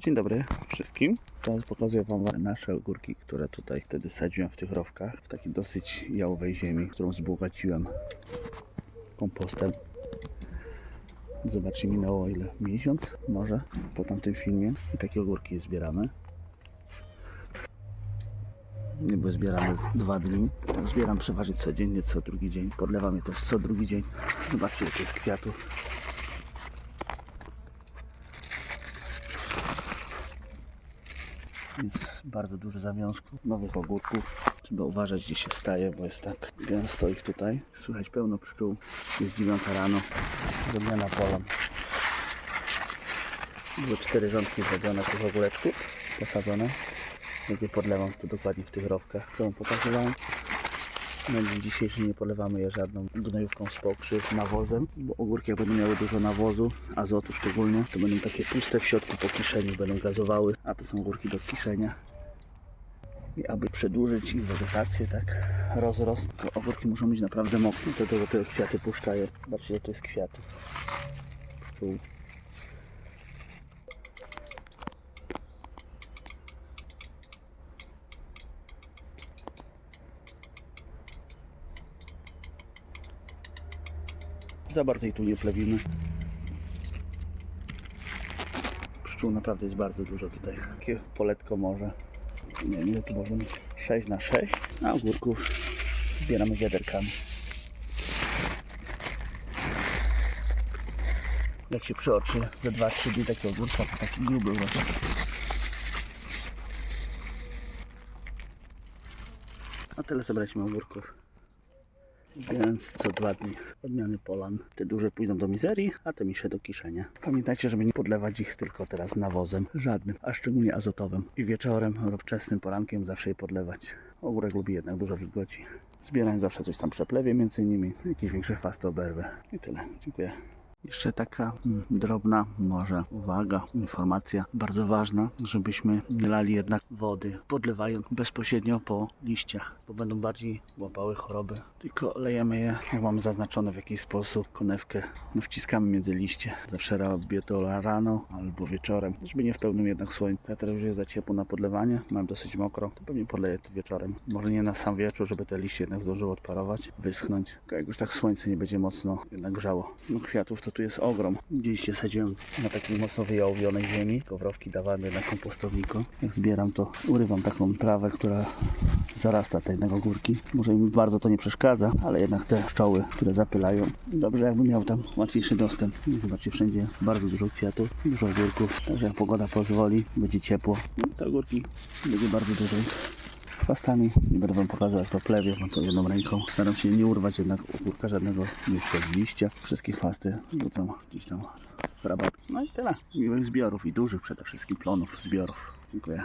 Dzień dobry wszystkim. Teraz pokazuję Wam nasze ogórki, które tutaj wtedy sadziłem w tych rowkach. W takiej dosyć jałowej ziemi, którą wzbogaciłem kompostem. Zobaczcie, minęło ile? Miesiąc może po tamtym filmie. I takie ogórki zbieramy. Niby zbieramy dwa dni. Tak zbieram przeważnie codziennie, co drugi dzień. Podlewam je też co drugi dzień. Zobaczcie, to jest kwiatów. Jest bardzo dużo zawiązków, nowych ogórków. Trzeba uważać, gdzie się staje, bo jest tak gęsto ich tutaj. Słychać pełno pszczół. Jest 9 rano. Zmiana pola. Były cztery rządki zrobione tych ogóreczków posadzone. Jak je podlewam, to dokładnie w tych rowkach, co wam pokazywałem. Na dzisiejszy nie polewamy je żadną gnojówką z pokrzyw, nawozem, bo ogórki jak będą miały dużo nawozu, azotu szczególnie, to będą takie puste w środku po kiszeniu, będą gazowały, a to są ogórki do kiszenia. I aby przedłużyć ich wegetację, tak, rozrost, to ogórki muszą być naprawdę mokre, to dopiero kwiaty puszczają. Zobaczcie, to jest kwiatów. Pszczół. Za bardzo jej tu nie plewimy. Pszczół naprawdę jest bardzo dużo tutaj. Takie poletko może. Nie wiem ile tu może mieć. 6 na 6 A ogórków zbieramy wiaderkami. Jak się przeoczy za 2-3 dni takie ogórka, to taki gruby urodzaj. A tyle zebraliśmy ogórków. Więc co dwa dni odmiany polan. Te duże pójdą do mizerii, a te mniejsze do kiszenia. Pamiętajcie, żeby nie podlewać ich tylko teraz nawozem. Żadnym, a szczególnie azotowym. I wieczorem wczesnym porankiem zawsze je podlewać. Ogórek lubi jednak dużo wilgoci. Zbierając zawsze coś tam przeplewie między nimi. Jakieś większe chwasty oberwę. I tyle. Dziękuję. Jeszcze taka mm, drobna może uwaga, informacja bardzo ważna, żebyśmy nie lali jednak wody, podlewając bezpośrednio po liściach, bo będą bardziej łapały choroby. Tylko lejemy je, jak mamy zaznaczone w jakiś sposób, konewkę no, wciskamy między liście. Zawsze robię to rano albo wieczorem, żeby nie w pełnym jednak słońcu. Ja teraz już jest za ciepło na podlewanie, mam dosyć mokro, to pewnie podleję to wieczorem. Może nie na sam wieczór, żeby te liście jednak zdążyły odparować, wyschnąć. Jak już tak słońce nie będzie mocno jednak grzało. No kwiatów to tu jest ogrom. Gdzieś sadziłem na takiej mocno wyjałowionej ziemi. Kowrowki dawałem je na kompostowniku. Jak zbieram to urywam taką trawę, która zarasta te jednego górki. Może mi bardzo to nie przeszkadza, ale jednak te pszczoły, które zapylają. Dobrze jakbym miał tam łatwiejszy dostęp. Zobaczcie, wszędzie bardzo dużo kwiatów, dużo ogórków. Także jak pogoda pozwoli, będzie ciepło. No, te ogórki będzie bardzo dużo chwastami. Będę wam pokazywać to plewie, bo to jedną ręką. Staram się nie urwać jednak ogórka żadnego przez liścia. Wszystkie chwasty wrzucam gdzieś tam w rabat. No i tyle. Miłych zbiorów i dużych przede wszystkim plonów zbiorów. Dziękuję.